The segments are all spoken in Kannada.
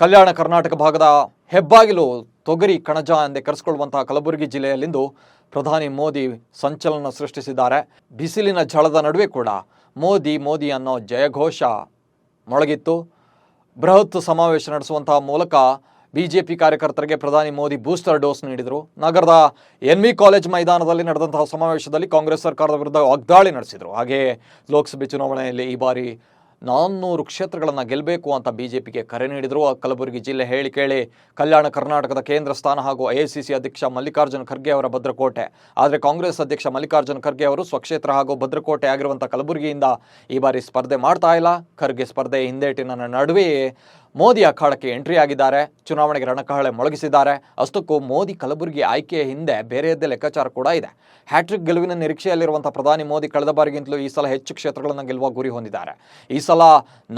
ಕಲ್ಯಾಣ ಕರ್ನಾಟಕ ಭಾಗದ ಹೆಬ್ಬಾಗಿಲು ತೊಗರಿ ಕಣಜ ಎಂದೇ ಕರೆಸಿಕೊಳ್ಳುವಂತಹ ಕಲಬುರಗಿ ಜಿಲ್ಲೆಯಲ್ಲಿಂದು ಪ್ರಧಾನಿ ಮೋದಿ ಸಂಚಲನ ಸೃಷ್ಟಿಸಿದ್ದಾರೆ. ಬಿಸಿಲಿನ ಝಳದ ನಡುವೆ ಕೂಡ ಮೋದಿ ಮೋದಿ ಅನ್ನೋ ಜಯಘೋಷ ಮೊಳಗಿತ್ತು. ಬೃಹತ್ ಸಮಾವೇಶ ನಡೆಸುವಂತಹ ಮೂಲಕ ಬಿಜೆಪಿ ಕಾರ್ಯಕರ್ತರಿಗೆ ಪ್ರಧಾನಿ ಮೋದಿ ಬೂಸ್ಟರ್ ಡೋಸ್ ನೀಡಿದರು. ನಗರದ ಎನ್ ವಿ ಕಾಲೇಜ್ ಮೈದಾನದಲ್ಲಿ ನಡೆದಂತಹ ಸಮಾವೇಶದಲ್ಲಿ ಕಾಂಗ್ರೆಸ್ ಸರ್ಕಾರದ ವಿರುದ್ಧ ವಾಗ್ದಾಳಿ ನಡೆಸಿದರು. ಹಾಗೆಯೇ ಲೋಕಸಭೆ ಚುನಾವಣೆಯಲ್ಲಿ ಈ ಬಾರಿ ನಾನ್ನೂರು ಕ್ಷೇತ್ರಗಳನ್ನು ಗೆಲ್ಲಬೇಕು ಅಂತ ಬಿಜೆಪಿಗೆ ಕರೆ ನೀಡಿದರು. ಕಲಬುರಗಿ ಜಿಲ್ಲೆ ಹೇಳಿ ಕೇಳಿ, ಕಲ್ಯಾಣ ಕರ್ನಾಟಕದ ಕೇಂದ್ರ ಸ್ಥಾನ ಹಾಗೂ ಎಐಸಿಸಿ ಅಧ್ಯಕ್ಷ ಮಲ್ಲಿಕಾರ್ಜುನ ಖರ್ಗೆ ಅವರ ಭದ್ರಕೋಟೆ. ಆದರೆ ಕಾಂಗ್ರೆಸ್ ಅಧ್ಯಕ್ಷ ಮಲ್ಲಿಕಾರ್ಜುನ ಖರ್ಗೆ ಅವರು ಸ್ವಕ್ಷೇತ್ರ ಹಾಗೂ ಭದ್ರಕೋಟೆ ಆಗಿರುವಂಥ ಕಲಬುರಗಿಯಿಂದ ಈ ಬಾರಿ ಸ್ಪರ್ಧೆ ಮಾಡ್ತಾ ಇಲ್ಲ. ಖರ್ಗೆ ಸ್ಪರ್ಧೆ ಹಿಂದೇಟಿನ ನಡುವೆಯೇ. ಮೋದಿ ಅಖಾಡಕ್ಕೆ ಎಂಟ್ರಿ ಆಗಿದ್ದಾರೆ. ಚುನಾವಣೆಗೆ ರಣಕಹಳೆ ಮೊಳಗಿಸಿದ್ದಾರೆ. ಅಷ್ಟಕ್ಕೂ ಮೋದಿ ಕಲಬುರಗಿ ಆಯ್ಕೆಯ ಹಿಂದೆ ಬೇರೆಯದ್ದೇ ಲೆಕ್ಕಾಚಾರ ಕೂಡ ಇದೆ. ಹ್ಯಾಟ್ರಿಕ್ ಗೆಲುವಿನ ನಿರೀಕ್ಷೆಯಲ್ಲಿರುವಂಥ ಪ್ರಧಾನಿ ಮೋದಿ ಕಳೆದ ಬಾರಿಗಿಂತಲೂ ಈ ಸಲ ಹೆಚ್ಚು ಕ್ಷೇತ್ರಗಳನ್ನು ಗೆಲ್ಲುವ ಗುರಿ ಹೊಂದಿದ್ದಾರೆ. ಈ ಸಲ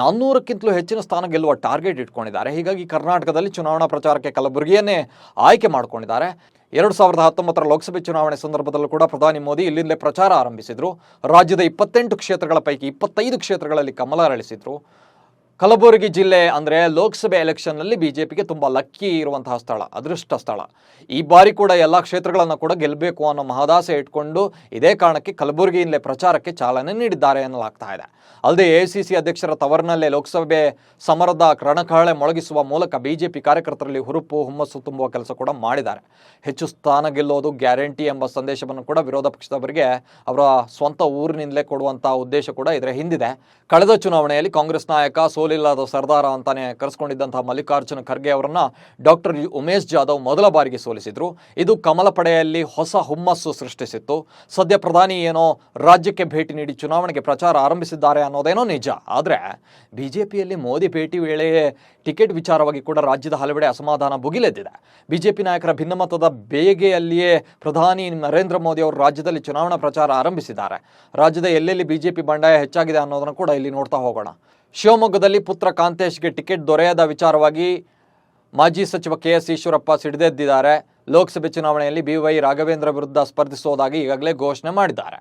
ನಾನ್ನೂರಕ್ಕಿಂತಲೂ ಹೆಚ್ಚಿನ ಸ್ಥಾನ ಗೆಲ್ಲುವ ಟಾರ್ಗೆಟ್ ಇಟ್ಕೊಂಡಿದ್ದಾರೆ. ಹೀಗಾಗಿ ಕರ್ನಾಟಕದಲ್ಲಿ ಚುನಾವಣಾ ಪ್ರಚಾರಕ್ಕೆ ಕಲಬುರಗಿಯನ್ನೇ ಆಯ್ಕೆ ಮಾಡಿಕೊಂಡಿದ್ದಾರೆ. ಎರಡು ಸಾವಿರದ ಹತ್ತೊಂಬತ್ತರ ಲೋಕಸಭೆ ಚುನಾವಣೆ ಸಂದರ್ಭದಲ್ಲೂ ಕೂಡ ಪ್ರಧಾನಿ ಮೋದಿ ಇಲ್ಲಿಂದಲೇ ಪ್ರಚಾರ ಆರಂಭಿಸಿದ್ರು. ರಾಜ್ಯದ ಇಪ್ಪತ್ತೆಂಟು ಕ್ಷೇತ್ರಗಳ ಪೈಕಿ ಇಪ್ಪತ್ತೈದು ಕ್ಷೇತ್ರಗಳಲ್ಲಿ ಕಮಲ ಅರಳಿಸಿದ್ರು. ಕಲಬುರಗಿ ಜಿಲ್ಲೆ ಅಂದರೆ ಲೋಕಸಭೆ ಎಲೆಕ್ಷನ್ನಲ್ಲಿ ಬಿಜೆಪಿಗೆ ತುಂಬ ಲಕ್ಕಿ ಇರುವಂತಹ ಸ್ಥಳ, ಅದೃಷ್ಟ ಸ್ಥಳ. ಈ ಬಾರಿ ಕೂಡ ಎಲ್ಲ ಕ್ಷೇತ್ರಗಳನ್ನು ಕೂಡ ಗೆಲ್ಲಬೇಕು ಅನ್ನೋ ಮಹದಾಸೆ ಇಟ್ಕೊಂಡು ಇದೇ ಕಾರಣಕ್ಕೆ ಕಲಬುರಗಿಯಿಂದಲೇ ಪ್ರಚಾರಕ್ಕೆ ಚಾಲನೆ ನೀಡಿದ್ದಾರೆ ಎನ್ನಲಾಗ್ತಾ ಇದೆ. ಅಲ್ಲದೆ ಸಿ ಅಧ್ಯಕ್ಷರ ತವರಿನಲ್ಲೇ ಲೋಕಸಭೆ ಸಮರದ ರಣಕಹಳೆ ಮೊಳಗಿಸುವ ಮೂಲಕ ಬಿಜೆಪಿ ಕಾರ್ಯಕರ್ತರಲ್ಲಿ ಹುರುಪು ಹುಮ್ಮಸ್ಸು ತುಂಬುವ ಕೆಲಸ ಕೂಡ ಮಾಡಿದ್ದಾರೆ. ಹೆಚ್ಚು ಸ್ಥಾನ ಗೆಲ್ಲೋದು ಗ್ಯಾರಂಟಿ ಎಂಬ ಸಂದೇಶವನ್ನು ಕೂಡ ವಿರೋಧ ಪಕ್ಷದವರಿಗೆ ಅವರ ಸ್ವಂತ ಊರಿನಿಂದಲೇ ಕೊಡುವಂತಹ ಉದ್ದೇಶ ಕೂಡ ಇದರ ಹಿಂದಿದೆ. ಕಳೆದ ಚುನಾವಣೆಯಲ್ಲಿ ಕಾಂಗ್ರೆಸ್ ನಾಯಕ ಸೋಲಿಲ್ಲದ ಸರ್ದಾರ ಅಂತಾನೆ ಕರೆಸ್ಕೊಂಡಿದ್ದಂತಹ ಮಲ್ಲಿಕಾರ್ಜುನ ಖರ್ಗೆ ಅವರನ್ನ ಡಾಕ್ಟರ್ ಉಮೇಶ್ ಜಾಧವ್ ಮೊದಲ ಬಾರಿಗೆ ಸೋಲಿಸಿದ್ರು. ಇದು ಕಮಲ ಪಡೆಯಲ್ಲಿ ಹೊಸ ಹುಮ್ಮಸ್ಸು ಸೃಷ್ಟಿಸಿತ್ತು. ಸದ್ಯ ಪ್ರಧಾನಿ ಏನೋ ರಾಜ್ಯಕ್ಕೆ ಭೇಟಿ ನೀಡಿ ಚುನಾವಣೆಗೆ ಪ್ರಚಾರ ಆರಂಭಿಸಿದ್ದಾರೆ ಅನ್ನೋದೇನೋ ನಿಜ. ಆದರೆ ಬಿಜೆಪಿಯಲ್ಲಿ ಮೋದಿ ಭೇಟಿ ವೇಳೆಯೇ ಟಿಕೆಟ್ ವಿಚಾರವಾಗಿ ಕೂಡ ರಾಜ್ಯದ ಹಲವೆಡೆ ಅಸಮಾಧಾನ ಭುಗಿಲೆದ್ದಿದೆ. ಬಿಜೆಪಿ ನಾಯಕರ ಭಿನ್ನಮತದ ಬೇಗೆಯಲ್ಲಿಯೇ ಪ್ರಧಾನಿ ನರೇಂದ್ರ ಮೋದಿ ಅವರು ರಾಜ್ಯದಲ್ಲಿ ಚುನಾವಣಾ ಪ್ರಚಾರ ಆರಂಭಿಸಿದ್ದಾರೆ. ರಾಜ್ಯದ ಎಲ್ಲೆಲ್ಲಿ ಬಿಜೆಪಿ ಬಂಡಾಯ ಹೆಚ್ಚಾಗಿದೆ ಅನ್ನೋದನ್ನು ಕೂಡ ಇಲ್ಲಿ ನೋಡ್ತಾ ಹೋಗೋಣ. ಶಿವಮೊಗ್ಗದಲ್ಲಿ ಪುತ್ರ ಕಾಂತೇಶ್ಗೆ ಟಿಕೆಟ್ ದೊರೆಯದ ವಿಚಾರವಾಗಿ ಮಾಜಿ ಸಚಿವ ಕೆ ಎಸ್ ಈಶ್ವರಪ್ಪ ಸಿಡಿದೆದ್ದಿದ್ದಾರೆ. ಲೋಕಸಭೆ ಚುನಾವಣೆಯಲ್ಲಿ ಬಿ ವೈ ರಾಘವೇಂದ್ರ ವಿರುದ್ಧ ಸ್ಪರ್ಧಿಸುವುದಾಗಿ ಈಗಾಗಲೇ ಘೋಷಣೆ ಮಾಡಿದ್ದಾರೆ.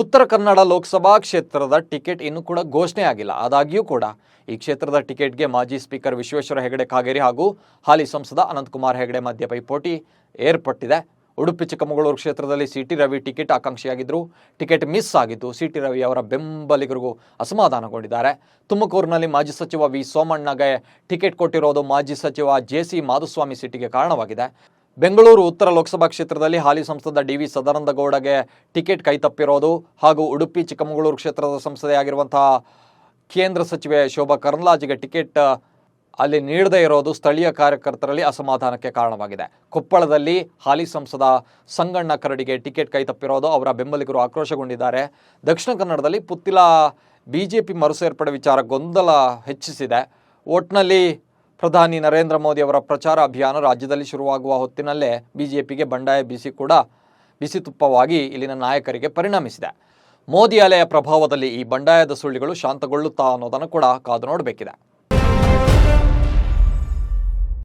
ಉತ್ತರ ಕನ್ನಡ ಲೋಕಸಭಾ ಕ್ಷೇತ್ರದ ಟಿಕೆಟ್ ಇನ್ನೂ ಕೂಡ ಘೋಷಣೆ ಆಗಿಲ್ಲ. ಆದಾಗ್ಯೂ ಕೂಡ ಈ ಕ್ಷೇತ್ರದ ಟಿಕೆಟ್ಗೆ ಮಾಜಿ ಸ್ಪೀಕರ್ ವಿಶ್ವೇಶ್ವರ ಹೆಗಡೆ ಕಾಗೇರಿ ಹಾಗೂ ಹಾಲಿ ಸಂಸದ ಅನಂತಕುಮಾರ್ ಹೆಗಡೆ ಮಧ್ಯೆ ಪೈಪೋಟಿ ಏರ್ಪಟ್ಟಿದೆ. ಉಡುಪಿ ಚಿಕ್ಕಮಗಳೂರು ಕ್ಷೇತ್ರದಲ್ಲಿ ಸಿ ಟಿ ರವಿ ಟಿಕೆಟ್ ಆಕಾಂಕ್ಷಿಯಾಗಿದ್ದರು. ಟಿಕೆಟ್ ಮಿಸ್ ಆಗಿದ್ದು ಸಿ ಟಿ ರವಿ ಅವರ ಬೆಂಬಲಿಗರಿಗೂ ಅಸಮಾಧಾನಗೊಂಡಿದ್ದಾರೆ. ತುಮಕೂರಿನಲ್ಲಿ ಮಾಜಿ ಸಚಿವ ವಿ ಸೋಮಣ್ಣಗೆ ಟಿಕೆಟ್ ಕೊಟ್ಟಿರೋದು ಮಾಜಿ ಸಚಿವ ಜೆ ಸಿ ಮಾಧುಸ್ವಾಮಿ ಸಿಟಿಗೆ ಕಾರಣವಾಗಿದೆ. ಬೆಂಗಳೂರು ಉತ್ತರ ಲೋಕಸಭಾ ಕ್ಷೇತ್ರದಲ್ಲಿ ಹಾಲಿ ಸಂಸದ ಡಿ ವಿ ಸದಾನಂದಗೌಡಗೆ ಟಿಕೆಟ್ ಕೈತಪ್ಪಿರೋದು ಹಾಗೂ ಉಡುಪಿ ಚಿಕ್ಕಮಗಳೂರು ಕ್ಷೇತ್ರದ ಸಂಸದೆಯಾಗಿರುವಂತಹ ಕೇಂದ್ರ ಸಚಿವೆ ಶೋಭಾ ಕರಂದ್ಲಾಜೆಗೆ ಟಿಕೆಟ್ ಅಲ್ಲಿ ನೀಡದೇ ಇರೋದು ಸ್ಥಳೀಯ ಕಾರ್ಯಕರ್ತರಲ್ಲಿ ಅಸಮಾಧಾನಕ್ಕೆ ಕಾರಣವಾಗಿದೆ. ಕೊಪ್ಪಳದಲ್ಲಿ ಹಾಲಿ ಸಂಸದ ಸಂಗಣ್ಣ ಕರಡಿಗೆ ಟಿಕೆಟ್ ಕೈ ತಪ್ಪಿರೋದು ಅವರ ಬೆಂಬಲಿಗರು ಆಕ್ರೋಶಗೊಂಡಿದ್ದಾರೆ. ದಕ್ಷಿಣ ಕನ್ನಡದಲ್ಲಿ ಪುತ್ತಿಲ ಪಿ ಮರುಸೇರ್ಪಡೆ ವಿಚಾರ ಗೊಂದಲ ಹೆಚ್ಚಿಸಿದೆ. ಒಟ್ನಲ್ಲಿ ಪ್ರಧಾನಿ ನರೇಂದ್ರ ಮೋದಿ ಅವರ ಪ್ರಚಾರ ಅಭಿಯಾನ ರಾಜ್ಯದಲ್ಲಿ ಶುರುವಾಗುವ ಹೊತ್ತಿನಲ್ಲೇ ಬಿ ಜೆ ಪಿಗೆ ಬಂಡಾಯ ಬಿಸಿ ಕೂಡ ಬಿಸಿ ತುಪ್ಪವಾಗಿ ಇಲ್ಲಿನ ನಾಯಕರಿಗೆ ಪರಿಣಮಿಸಿದೆ. ಮೋದಿ ಅಲೆಯ ಪ್ರಭಾವದಲ್ಲಿ ಈ ಬಂಡಾಯದ ಸುಳ್ಳಿಗಳು ಶಾಂತಗೊಳ್ಳುತ್ತಾ ಅನ್ನೋದನ್ನು ಕೂಡ ಕಾದು ನೋಡಬೇಕಿದೆ.